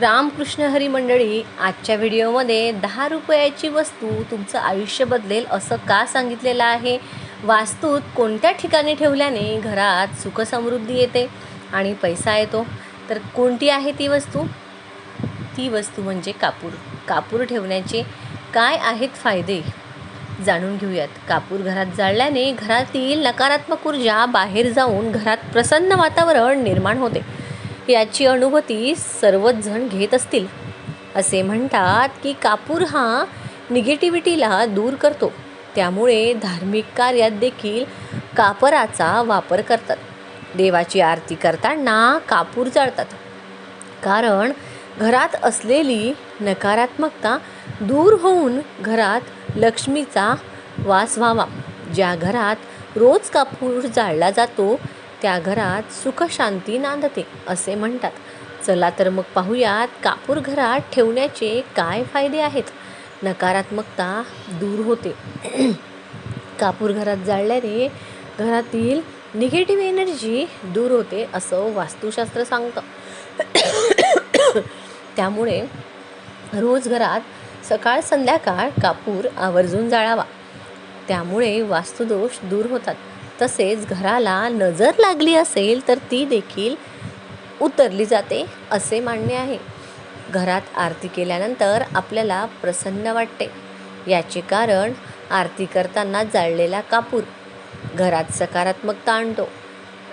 रामकृष्ण हरी मंडळी आजच्या व्हिडिओमध्ये दहा रुपयाची वस्तू तुमचं आयुष्य बदलेल असं का सांगितलेलं आहे? वास्तूत कोणत्या ठिकाणी ठेवल्याने घरात सुखसमृद्धी येते आणि पैसा येतो? तर कोणती आहे ती वस्तू? ती वस्तू म्हणजे कापूर. कापूर ठेवण्याचे काय आहेत फायदे? जाणून घेऊयात. कापूर घरात जाळल्याने घरातील नकारात्मक ऊर्जा बाहेर जाऊन घरात प्रसन्न वातावरण निर्माण होते. याची अनुभूती सर्वच जण घेत असतील. असे म्हणतात की कापूर हा निगेटिव्हिटीला दूर करतो. त्यामुळे धार्मिक कार्यात देखील कापराचा वापर करतात. देवाची आरती करताना कापूर जाळतात. कारण घरात असलेली नकारात्मकता दूर होऊन घरात लक्ष्मीचा वास व्हावा. ज्या घरात रोज कापूर जाळला जातो त्या घरात सुखशांती नांदते असे म्हणतात. चला तर मग पाहूयात कापूर घरात ठेवण्याचे काय फायदे आहेत. नकारात्मकता दूर होते. कापूर घरात जाळल्याने घरातील निगेटिव्ह एनर्जी दूर होते असं वास्तुशास्त्र सांगतं. त्यामुळे रोज घरात सकाळ संध्याकाळ कापूर आवर्जून जाळावा. त्यामुळे वास्तुदोष दूर होतात. तसेच घराला नजर लागली असेल तर ती देखील उतरली जाते असे मानणे आहे. घरात आरती केल्यानंतर आपल्याला प्रसन्न वाटते. याचे कारण आरती करताना जाळलेला कापूर घरात सकारात्मकता आणतो.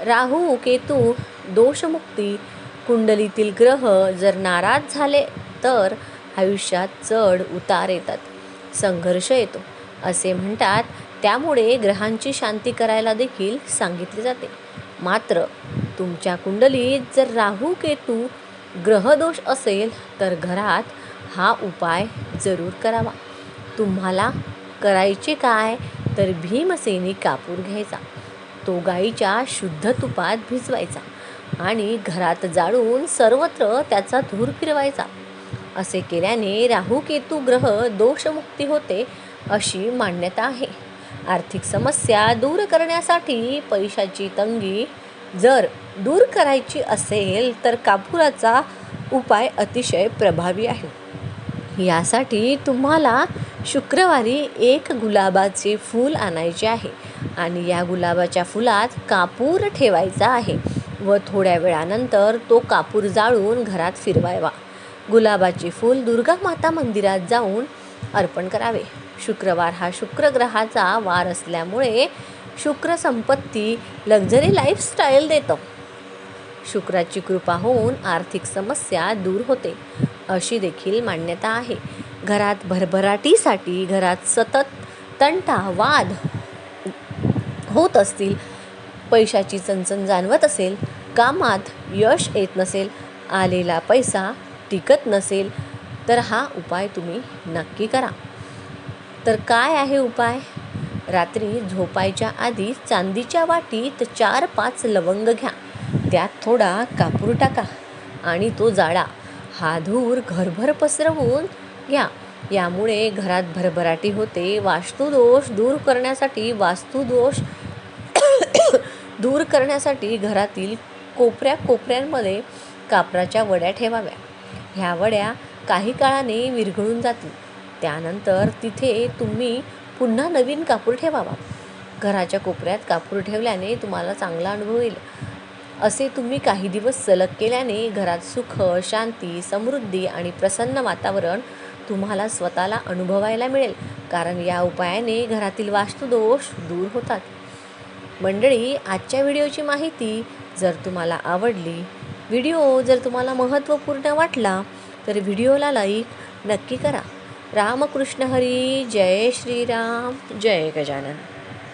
राहू केतू दोषमुक्ती कुंडलीतील ग्रह जर नाराज झाले तर आयुष्यात चढ उतार येतात. संघर्ष येतो. असे म्हणतात त्यामुळे ग्रहांची शांती करायला देखील सांगितले जाते. मात्र तुमच्या कुंडलीत जर राहू केतू ग्रहदोष असेल तर घरात हा उपाय जरूर करावा. तुम्हाला करायचे काय तर भीमसेनी कापूर घ्यायचा. तो गाईच्या शुद्ध तुपात भिजवायचा आणि घरात जाळून सर्वत्र त्याचा धूर फिरवायचा. असे केल्याने राहू केतू ग्रह दोषमुक्ती होते अशी मान्यता आहे. आर्थिक समस्या दूर करण्यासाठी पैशाची तंगी जर दूर करायची असेल तर कापूराचा उपाय अतिशय प्रभावी आहे. यासाठी तुम्हाला शुक्रवारी एक गुलाबाचे फूल आणायचे आहे आणि या गुलाबाच्या फुलात कापूर ठेवायचा आहे व थोड्या वेळानंतर तो कापूर जाळून घरात फिरवायवा. गुलाबाचे फूल दुर्गा माता मंदिरात जाऊन अर्पण करावे. शुक्रवार हा शुक्र ग्रहाचा वार असल्यामुळे शुक्र संपत्ती लक्झरी लाईफस्टाईल देतं. शुक्राची कृपा होऊन आर्थिक समस्या दूर होते. अशी देखील मान्यता आहे. घरात भरभराटीसाठी घरात सतत तंटा वाद होत असतील पैशाची चणचण जाणवत असेल कामात यश येत नसेल आलेला पैसा टिकत नसेल तर हा उपाय तुम्ही नक्की करा. तर काय आहे उपाय? रात्री झोपायच्या आधी चांदीच्या वाटीत चार पाच लवंग घ्या. त्यात थोडा कापूर टाका आणि तो जाळा. हा धूर घरभर पसरवून घ्या. यामुळे घरात भरभराटी होते. वास्तुदोष दूर करण्यासाठी वास्तुदोष दूर करण्यासाठी घरातील कोपऱ्या कोपऱ्यांमध्ये कापराच्या वड्या ठेवाव्या. ह्या वड्या काही काळाने विरघळून जातील. त्यानंतर तिथे तुम्ही पुन्हा नवीन कापूर ठेवावा. घराच्या कोपऱ्यात कापूर ठेवल्याने तुम्हाला चांगला अनुभव येईल. असे तुम्ही काही दिवस सलग केल्याने घरात सुख शांती समृद्धी आणि प्रसन्न वातावरण तुम्हाला स्वतःला अनुभवायला मिळेल. कारण या उपायाने घरातील वास्तुदोष दूर होतात. मंडळी आजच्या व्हिडिओची माहिती जर तुम्हाला आवडली व्हिडिओ जर तुम्हाला महत्त्वपूर्ण वाटला तर व्हिडिओला लाईक नक्की करा. रामकृष्ण हरी जय श्रीराम जय गजानन.